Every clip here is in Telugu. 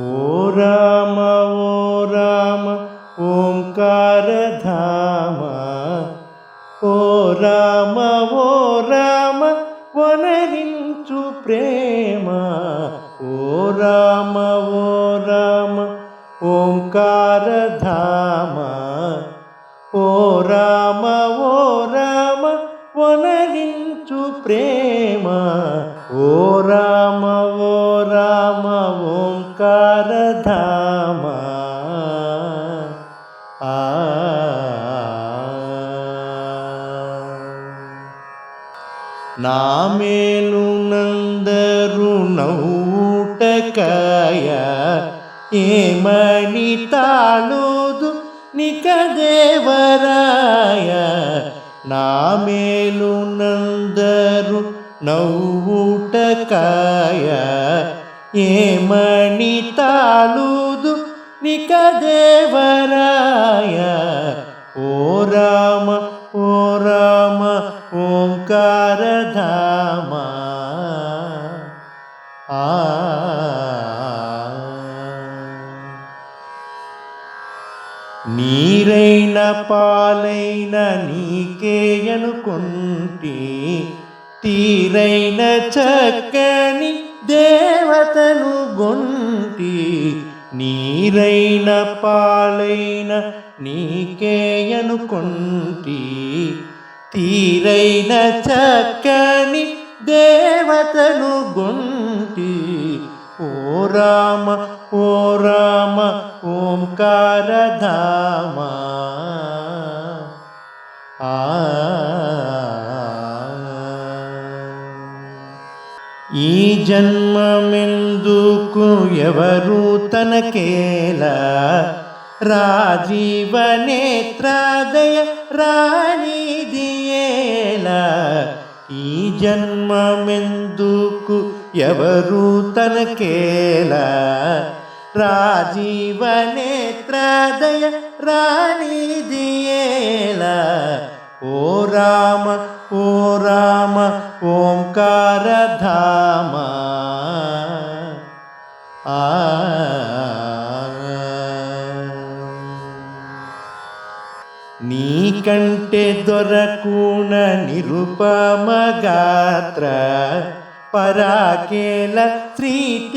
ఓ రామ ఓ రామ ఓంకార ధామ. ఓ రామ ఓ రామ వనరించు ప్రేమ. ఓ రామ ఓ రామ ఓంకార ధామ. ఓ రామ ఓ రామ వనరించు ప్రేమ. ఓ రామ ಧಾಮ. ಆ. ನಾಮೇಲು ನಂದರು ನೌಟಕಯ ಏಮಣಿ ತಾಳೋದು ನಿಕದೇವರಾಯ. ನಾಮೇಲು ನಂದರು ನೌಟಕಯ ఏమణి మేలు నందరు నవ్వుటకాయ ఏమని తాళుదు ఓ రామ ఓ రామ ఓంకార ధామ ఆ. నీరైన పాలైన నీకే అనుకుంటి తీరైన చక్కని దేవతను గొంటి నీరైన పాలైన నీకేయనుకుంటి తీరైన చక్కని దేవతను గొంటి ఓ రామ ఓ రామ ఓంకారధామ ఆ ఈ జన్మమెందుకు ఎవరు తనకేలా? రాజీవ నేత్రాదయ రాణిదియేలా ఈ జన్మమెందుకు ఎవరు తనకేలా? రాజీవ నేత్రాదయ రాణిదియేలా ఓ రామ ఓ రామ ఓంకార ధామ. ఆ. నీకంటే దొరకున నిరుపమగాత్ర పరాకేల శ్రీ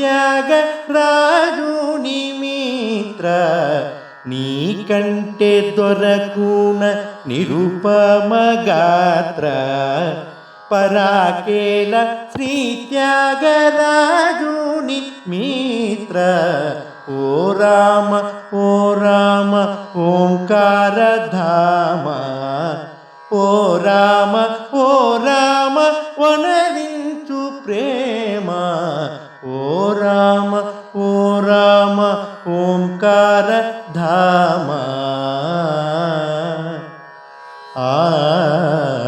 రాజుని మిత్ర. నీకంటే దొరకున నిరుపమగాత్ర పరాకేల శ్రీ త్యాగరాజుని మిత్ర. ఓ రామ ఓ రామ ఓంకారధామ ఓ రామ राम ओंकार धाम आ